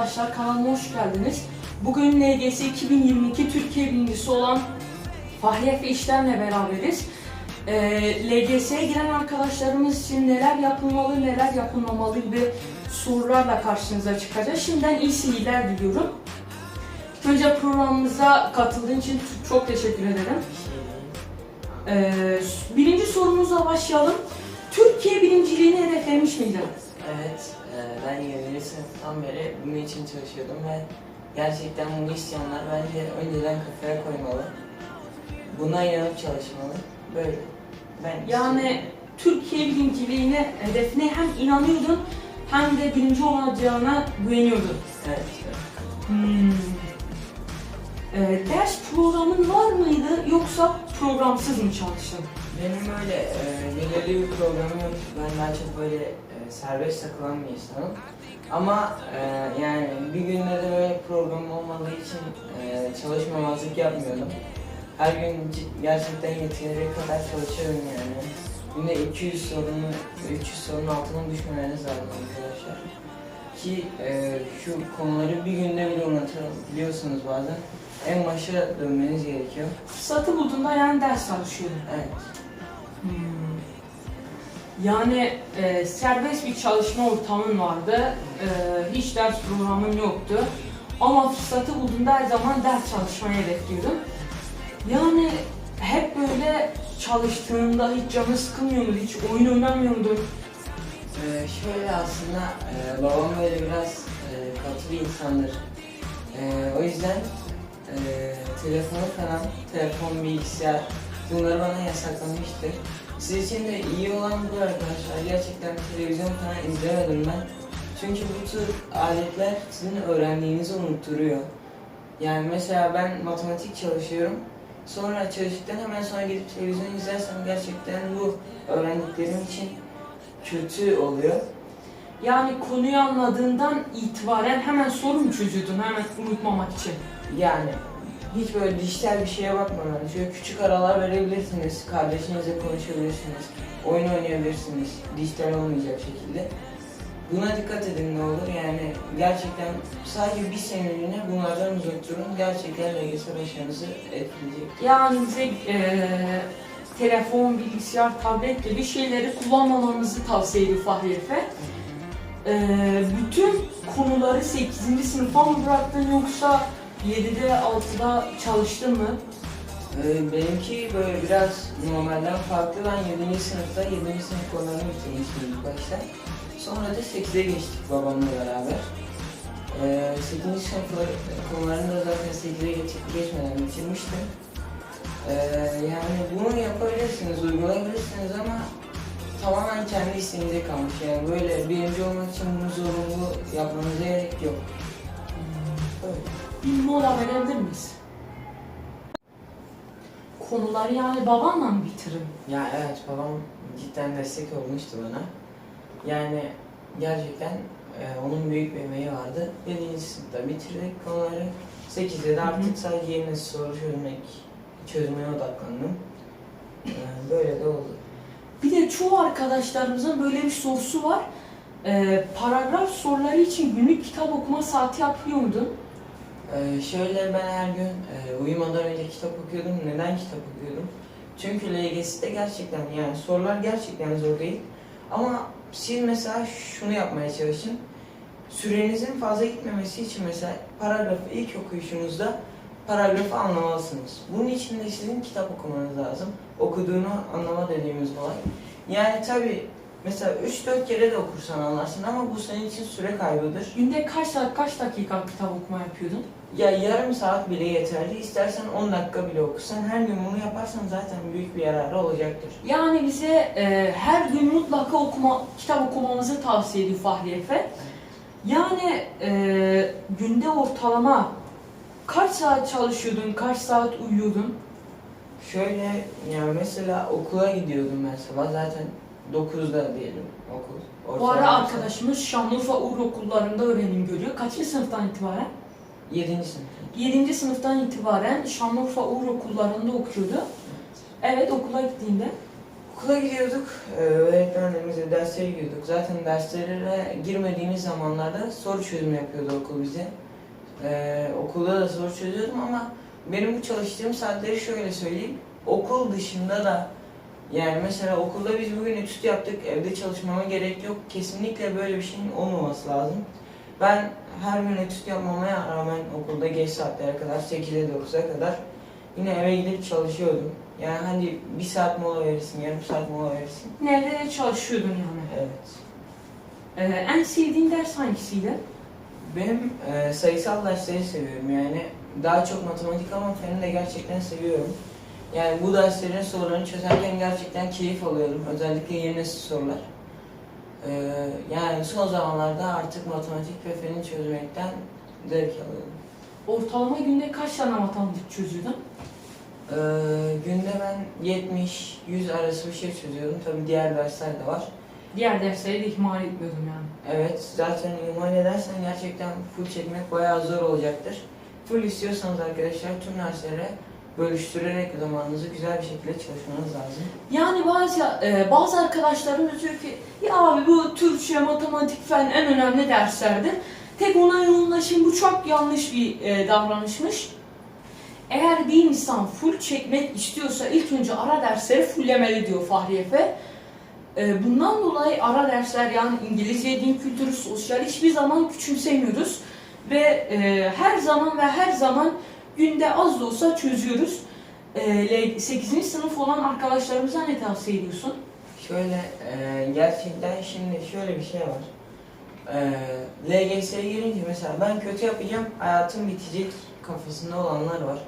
arkadaşlar kanalıma hoş geldiniz. Bugün LGS 2022 Türkiye birincisi olan Fahriye Efe beraberiz. Ee, LGS'ye giren arkadaşlarımız için neler yapılmalı, neler yapılmamalı gibi sorularla karşınıza çıkacağız. Şimdiden iyi seyirler diliyorum. Önce programımıza katıldığın için çok teşekkür ederim. Ee, birinci sorumuzla başlayalım. Türkiye birinciliğini hedeflemiş miydin? Evet, e, ben 7. sınıftan beri bunun için çalışıyordum ve gerçekten bunu isteyenler bence önceden kafaya koymalı. Buna inanıp çalışmalı. Böyle. Ben Yani. Türkiye birinciliğine, hedefine hem inanıyordun hem de birinci olacağına güveniyordun. Evet. evet. Hmm. Ee, ders programın var mıydı yoksa programsız mı çalıştın? Benim öyle e, belirli bir programım yok. Ben daha çok böyle e, serbest takılan bir insanım. Ama e, yani bir günde de böyle program olmadığı için e, çalışmamazlık yapmıyordum. Her gün gerçekten yeteri kadar çalışıyorum yani. Günde 200 sorunu, 300 sorunun altına düşmemeniz lazım arkadaşlar. Ki e, şu konuları bir günde bile unutabiliyorsunuz bazen. En başa dönmeniz gerekiyor. Fırsatı bulduğunda yani ders çalışıyordun. Evet. Hmm. Yani e, serbest bir çalışma ortamın vardı, e, hiç ders programın yoktu. Ama fırsatı bulduğunda her zaman ders çalışmaya bekliyordum. Yani hep böyle çalıştığında hiç canı sıkılmıyor muydu, hiç oyun oynamıyor muydun? Ee, şöyle aslında e, babam böyle biraz e, katı bir insandır. E, o yüzden e, telefonu falan, telefon, bilgisayar bunları bana yasaklamıştı. Siz için de iyi olan bu arkadaşlar. Gerçekten televizyon falan izlemedim ben. Çünkü bu tür aletler sizin öğrendiğinizi unutturuyor. Yani mesela ben matematik çalışıyorum. Sonra çalıştıktan hemen sonra gidip televizyon izlersem gerçekten bu öğrendiklerim için kötü oluyor. Yani konuyu anladığından itibaren hemen soru mu çözüyordun hemen unutmamak için? Yani hiç böyle dijital bir şeye bakmadan şöyle küçük aralar verebilirsiniz, kardeşinizle konuşabilirsiniz, oyun oynayabilirsiniz, dijital olmayacak şekilde. Buna dikkat edin ne olur yani gerçekten sadece bir seneliğine bunlardan uzak durun. Gerçekten LGS başarınızı etkileyecek. Yani bize e, telefon, bilgisayar, tablet gibi şeyleri kullanmamamızı tavsiye ediyor Fahri Efe. E, bütün konuları 8. sınıfa mı bıraktın yoksa 7'de 6'da çalıştın mı? Ee, benimki böyle biraz normalden farklı. Ben 7. sınıfta 7. sınıf konularını bitirmiştim ilk başta. Sonra da 8'e geçtik babamla beraber. Ee, 8. sınıf konularını da zaten 8'e geç, geçmeden bitirmiştim. Ee, yani bunu yapabilirsiniz, uygulayabilirsiniz ama tamamen kendi isteğinize kalmış. Yani böyle birinci olmak için bunu zorunlu yapmanıza gerek yok. Öyle. Bir mola verebilir miyiz? Konuları yani babanla mı bitirin? Ya evet babam cidden destek olmuştu bana. Yani gerçekten e, onun büyük bir emeği vardı. 7. sınıfta bitirdik konuları. 8'de de artık sadece yeni soru çözmek, çözmeye odaklandım. E, böyle de oldu. Bir de çoğu arkadaşlarımızın böyle bir sorusu var. E, paragraf soruları için günlük kitap okuma saati yapıyor muydun? E, şöyle ben her gün e, uyumadan önce kitap okuyordum. Neden kitap okuyordum? Çünkü LGS'de gerçekten yani sorular gerçekten zor değil. Ama siz mesela şunu yapmaya çalışın. Sürenizin fazla gitmemesi için mesela paragrafı ilk okuyuşunuzda paragrafı anlamalısınız. Bunun için de sizin kitap okumanız lazım. Okuduğunu anlama dediğimiz olay. Yani tabi mesela 3-4 kere de okursan anlarsın ama bu senin için süre kaybıdır. Günde kaç saat, kaç dakika kitap okuma yapıyordun? Ya yarım saat bile yeterli. İstersen 10 dakika bile okusan her gün bunu yaparsan zaten büyük bir yararı olacaktır. Yani bize e, her gün mutlaka okuma, kitap okumamızı tavsiye ediyor Fahri Efe. Yani e, günde ortalama kaç saat çalışıyordun, kaç saat uyuyordun? Şöyle yani mesela okula gidiyordum ben sabah zaten 9'da diyelim okul. Bu ara Ortalama arkadaşımız Şanlıurfa Uğur Okullarında öğrenim görüyor. Kaçıncı sınıftan itibaren? 7. sınıf. 7. sınıftan itibaren Şanlıurfa Uğur Okullarında okuyordu. Evet okula gittiğinde. Okula gidiyorduk, e, öğretmenlerimizle derslere gidiyorduk. Zaten derslere girmediğimiz zamanlarda soru çözümü yapıyordu okul bize. E, okulda da soru çözüyordum ama benim bu çalıştığım saatleri şöyle söyleyeyim. Okul dışında da yani mesela okulda biz bugün etüt yaptık, evde çalışmama gerek yok. Kesinlikle böyle bir şeyin olmaması lazım. Ben her gün etüt yapmamaya rağmen okulda geç saatlere kadar, 8'e 9'a kadar yine eve gidip çalışıyordum. Yani hani bir saat mola verirsin, yarım saat mola verirsin. Nerede çalışıyordun yani? Evet. Ee, en sevdiğin ders hangisiydi? Benim e, sayısal dersleri seviyorum yani. Daha çok matematik ama feni de gerçekten seviyorum. Yani bu derslerin sorularını çözerken gerçekten keyif alıyorum. Özellikle yeni nesil sorular. E, yani son zamanlarda artık matematik ve feni çözmekten zevk alıyorum. Ortalama günde kaç tane matematik çözüyordun? E, günde ben 70-100 arası bir şey çözüyorum. Tabii diğer dersler de var. Diğer dersleri de ihmal etmiyordum yani. Evet, zaten iman edersen gerçekten full çekmek bayağı zor olacaktır. Full istiyorsanız arkadaşlar tüm derslere bölüştürerek zamanınızı güzel bir şekilde çalışmanız lazım. Yani bazı e, bazı arkadaşlarımız diyor ki ya abi bu Türkçe, matematik fen en önemli derslerdir. Tek ona yoğunlaşın bu çok yanlış bir e, davranışmış. Eğer bir insan full çekmek istiyorsa ilk önce ara dersleri fullemeli diyor Fahri Efe. E, bundan dolayı ara dersler yani İngilizce, din kültürü, sosyal hiçbir zaman küçümsemiyoruz. Ve e, her zaman ve her zaman günde az da olsa çözüyoruz. E, 8. sınıf olan arkadaşlarımıza ne tavsiye ediyorsun? Şöyle e, gerçekten şimdi şöyle bir şey var. E, LGS'ye girince mesela ben kötü yapacağım hayatım bitecek kafasında olanlar var.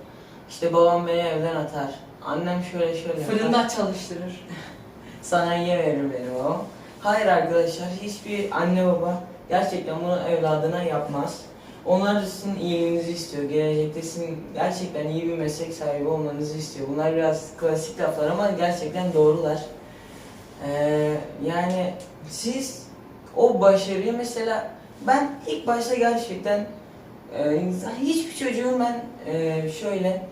İşte babam beni evden atar. Annem şöyle şöyle yapar. Fırında çalıştırır. sanayiye verir benim babam. Hayır arkadaşlar hiçbir anne baba gerçekten bunu evladına yapmaz. Onlar da sizin iyiliğinizi istiyor. Gelecekte sizin gerçekten iyi bir meslek sahibi olmanızı istiyor. Bunlar biraz klasik laflar ama gerçekten doğrular. Ee, yani siz o başarıyı mesela ben ilk başta gerçekten e, hiçbir çocuğun ben e, şöyle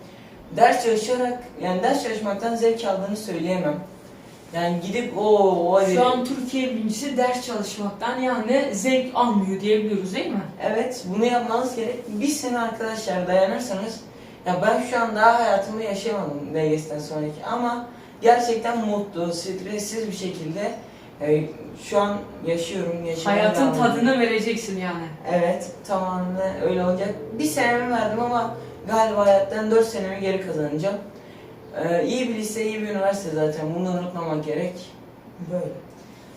ders çalışarak yani ders çalışmaktan zevk aldığını söyleyemem. Yani gidip o o hadi- Şu an Türkiye birincisi ders çalışmaktan yani zevk almıyor diyebiliyoruz değil mi? Evet, bunu yapmanız gerek. Bir sene arkadaşlar dayanırsanız, ya ben şu an daha hayatımı yaşayamadım LGS'den sonraki ama gerçekten mutlu, stressiz bir şekilde e, şu an yaşıyorum, yaşamaya Hayatın devam tadını vereceksin yani. Evet, tamamen öyle olacak. Bir senemi verdim ama galiba hayattan 4 senemi geri kazanacağım. Ee, iyi bir lise, iyi bir üniversite zaten. Bunu unutmamak gerek. Böyle.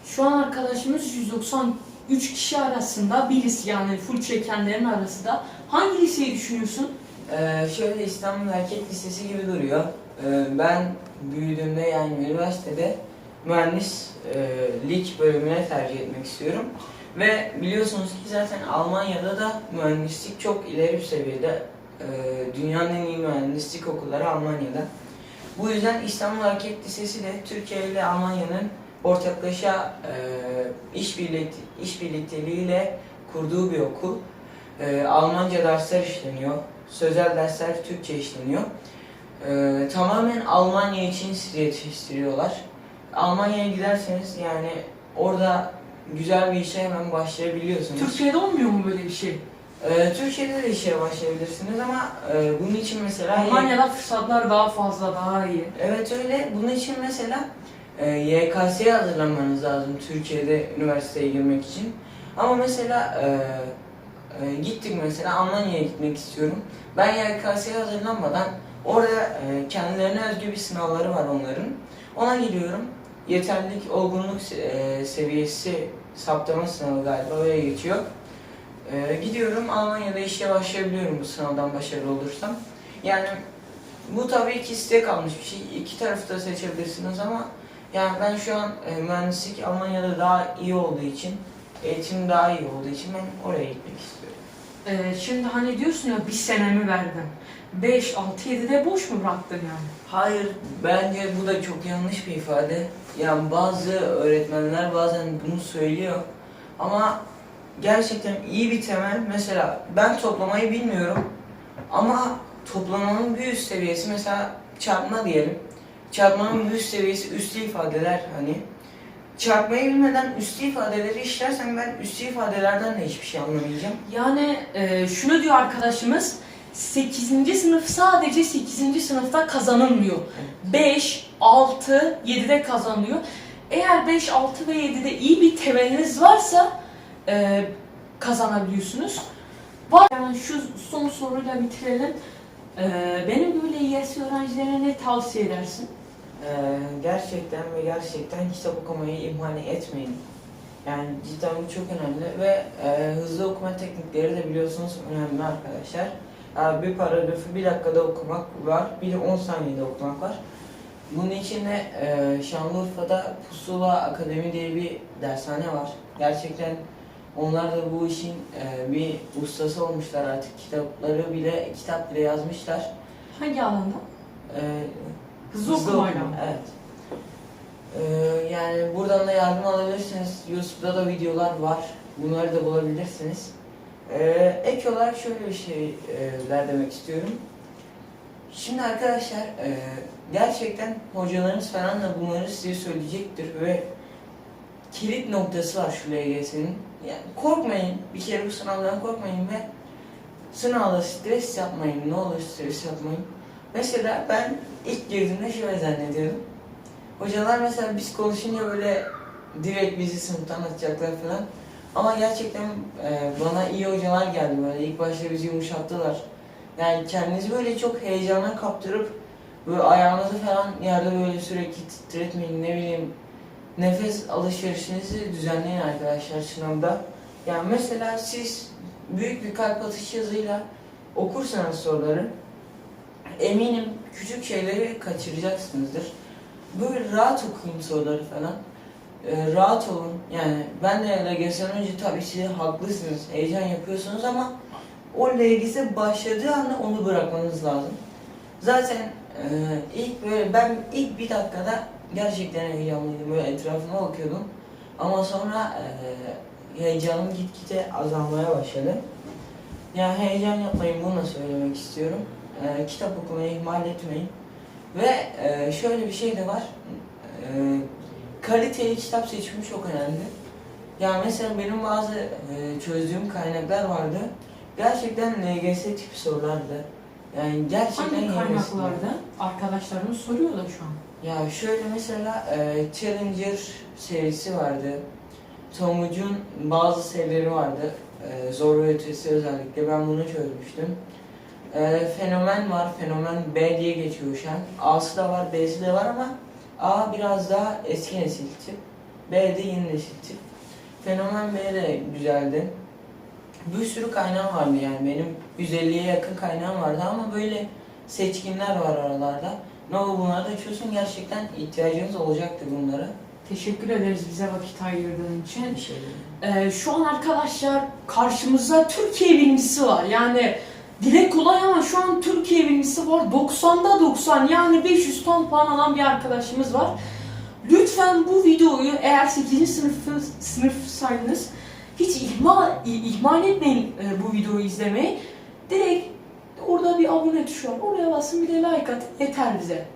Şu an arkadaşımız 193 kişi arasında bir lise yani full çekenlerin arasında. Hangi liseyi düşünüyorsun? Ee, şöyle İstanbul Erkek Lisesi gibi duruyor. Ee, ben büyüdüğümde yani üniversitede mühendislik bölümüne tercih etmek istiyorum. Ve biliyorsunuz ki zaten Almanya'da da mühendislik çok ileri bir seviyede. Ee, dünyanın en iyi mühendislik okulları Almanya'da. Bu yüzden İstanbul Erkek Lisesi de Türkiye ile Almanya'nın ortaklaşa e, işbirlik işbirlikteliğiyle kurduğu bir okul. Ee, Almanca dersler işleniyor. Sözel dersler Türkçe işleniyor. Ee, tamamen Almanya için sizi yetiştiriyorlar. Almanya'ya giderseniz yani orada güzel bir işe hemen başlayabiliyorsunuz. Türkiye'de olmuyor mu böyle bir şey? Ee, Türkiye'de de işe başlayabilirsiniz ama e, bunun için mesela Almanya'da fırsatlar daha fazla, daha iyi. Evet öyle. Bunun için mesela e, YKS'ye hazırlanmanız lazım Türkiye'de üniversiteye girmek için. Ama mesela e, e, gittik mesela Almanya'ya gitmek istiyorum. Ben YKS'ye hazırlanmadan orada e, kendilerine özgü bir sınavları var onların. Ona giriyorum. Yeterlilik, olgunluk e, seviyesi saptama sınavı galiba öyle geçiyor. E, gidiyorum Almanya'da işe başlayabiliyorum bu sınavdan başarılı olursam. Yani bu tabii ki isteğe kalmış bir şey. İki tarafı da seçebilirsiniz ama yani ben şu an e, mühendislik Almanya'da daha iyi olduğu için, eğitim daha iyi olduğu için ben oraya gitmek istiyorum. Ee, şimdi hani diyorsun ya bir senemi verdim. 5, 6, 7'de boş mu bıraktın yani? Hayır, bence bu da çok yanlış bir ifade. Yani bazı öğretmenler bazen bunu söylüyor ama gerçekten iyi bir temel. Mesela ben toplamayı bilmiyorum ama toplamanın bir üst seviyesi mesela çarpma diyelim. Çarpmanın bir üst seviyesi üstü ifadeler hani. Çarpmayı bilmeden üstü ifadeleri işlersen ben üstü ifadelerden de hiçbir şey anlamayacağım. Yani e, şunu diyor arkadaşımız 8. sınıf sadece 8. sınıfta kazanılmıyor. 5, 6, 7'de kazanılıyor. Eğer 5, 6 ve 7'de iyi bir temeliniz varsa e, kazanabiliyorsunuz. Var yani şu son soruyla bitirelim. E, benim böyle YS öğrencilerine ne tavsiye edersin? Ee, gerçekten ve gerçekten kitap okumayı ihmal etmeyin. Yani cidden bu çok önemli ve e, hızlı okuma teknikleri de biliyorsunuz önemli arkadaşlar. Yani bir paragrafı bir dakikada okumak var, bir de 10 saniyede okumak var. Bunun için de e, Şanlıurfa'da Pusula Akademi diye bir dershane var. Gerçekten onlar da bu işin e, bir ustası olmuşlar artık. Kitapları bile, kitap bile yazmışlar. Hangi alanda? E, Hızlı okumayla. okuma, Evet. Ee, yani buradan da yardım alabilirsiniz. YouTube'da da videolar var. Bunları da bulabilirsiniz. Ee, ek olarak şöyle bir şeyler demek istiyorum. Şimdi arkadaşlar e, gerçekten hocalarınız falan da bunları size söyleyecektir ve kilit noktası var şu LGS'nin. Yani korkmayın. Bir kere bu sınavdan korkmayın ve sınavda stres yapmayın. Ne olur stres yapmayın. Mesela ben ilk girdiğimde şöyle zannediyordum. Hocalar mesela biz konuşunca böyle direkt bizi sınıftan atacaklar falan. Ama gerçekten e, bana iyi hocalar geldi böyle. İlk başta bizi yumuşattılar. Yani kendinizi böyle çok heyecana kaptırıp böyle ayağınızı falan yerde böyle sürekli titretmeyin ne bileyim nefes alışverişinizi düzenleyin arkadaşlar sınavda. Yani mesela siz büyük bir kalp atış hızıyla okursanız soruları eminim küçük şeyleri kaçıracaksınızdır. Böyle rahat okuyun soruları falan. Ee, rahat olun. Yani ben de LGS'den önce tabii siz haklısınız. Heyecan yapıyorsunuz ama o LGS başladığı anda onu bırakmanız lazım. Zaten e, ilk böyle ben ilk bir dakikada gerçekten heyecanlıydım. Böyle etrafıma bakıyordum. Ama sonra e, heyecanım gitgide azalmaya başladı. Yani heyecan yapmayın bunu da söylemek istiyorum. E, kitap okumayı ihmal etmeyin. Ve e, şöyle bir şey de var. E, kaliteli kitap seçimi çok önemli. Yani mesela benim bazı e, çözdüğüm kaynaklar vardı. Gerçekten LGS tipi sorulardı. Yani gerçekten Hangi kaynaklarda? Arkadaşlarımız soruyor da şu an. Ya şöyle mesela e, Challenger serisi vardı. Tomuc'un bazı serileri vardı. E, zor ötesi özellikle. Ben bunu çözmüştüm. E, fenomen var. Fenomen B diye geçiyor şu an. A'sı da var, B'si de var ama A biraz daha eski nesil tip. B de yeni nesil tip. Fenomen B de güzeldi. Bir sürü kaynağım vardı yani benim 150'ye yakın kaynağım vardı ama böyle seçkinler var aralarda. Ne olur bunları da çözün gerçekten ihtiyacınız olacaktır bunlara. Teşekkür ederiz bize vakit ayırdığın için. Bir şey değil. Ee, şu an arkadaşlar karşımızda Türkiye birincisi var. Yani dile kolay ama şu an Türkiye birincisi var. 90'da 90 yani 500 ton puan alan bir arkadaşımız var. Lütfen bu videoyu eğer 8. sınıfı, sınıfsaydınız hiç ihmal, ihmal etmeyin e, bu videoyu izlemeyi. Direkt orada bir abone tuşu var. Oraya basın bir de like atın. Yeter bize.